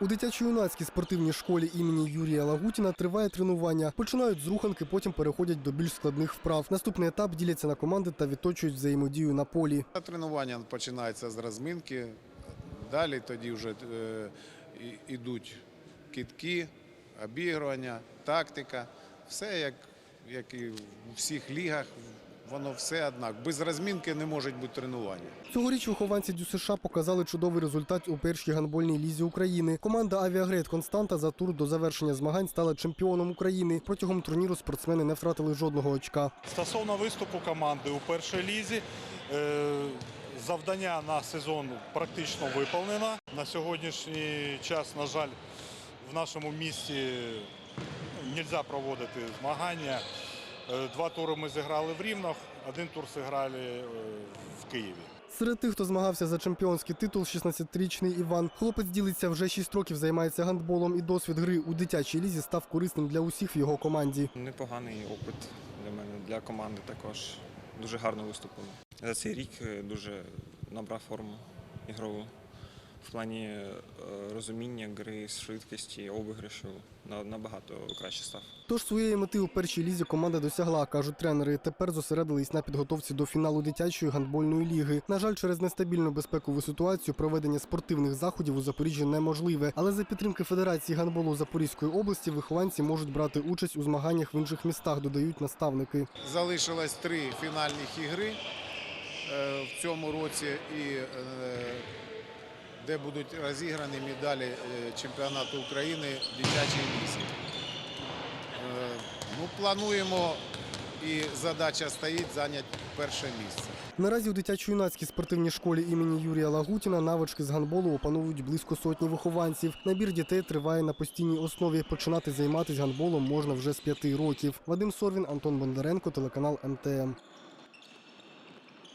У дитячо-юнацькій спортивній школі імені Юрія Лагутіна триває тренування. Починають з руханки, потім переходять до більш складних вправ. Наступний етап діляться на команди та відточують взаємодію на полі. Тренування починається з розминки. Далі тоді вже е, і- ідуть китки, обігрування, тактика. Все як, як і у всіх лігах, воно все однак. Без розмінки не може бути тренування. Цьогоріч вихованці ДЮСШ показали чудовий результат у першій гандбольній лізі України. Команда Авіагрейд Константа за тур до завершення змагань стала чемпіоном України. Протягом турніру спортсмени не втратили жодного очка. Стосовно виступу команди у першій лізі, е, завдання на сезон практично виповнено. На сьогоднішній час, на жаль, в нашому місті не можна проводити змагання. Е, Два тури ми зіграли в Рівнах, один тур зіграли е, в Києві. Серед тих, хто змагався за чемпіонський титул, 16-річний Іван. Хлопець ділиться вже 6 років, займається гандболом і досвід гри у дитячій лізі став корисним для усіх в його команді. Непоганий опит для мене, для команди також. Дуже гарно виступили. За цей рік е, дуже набрав форму ігрову. В плані е, розуміння гри, швидкості, обіграшу на- набагато краще став. Тож своєї мети у першій лізі команда досягла, кажуть тренери. Тепер зосередились на підготовці до фіналу дитячої гандбольної ліги. На жаль, через нестабільну безпекову ситуацію проведення спортивних заходів у Запоріжжі неможливе. Але за підтримки Федерації гандболу Запорізької області вихованці можуть брати участь у змаганнях в інших містах, додають наставники. Залишилось три фінальних ігри е, в цьому році, і е, де будуть розіграні медалі е, чемпіонату України в дитячій лізі. Е, Ну, плануємо і задача стоїть зайняти перше місце. Наразі у дитячо-юнацькій спортивній школі імені Юрія Лагутіна навички з гандболу опановують близько сотні вихованців. Набір дітей триває на постійній основі. Починати займатися гандболом можна вже з п'яти років. Вадим Сорвін, Антон Бондаренко, телеканал МТМ.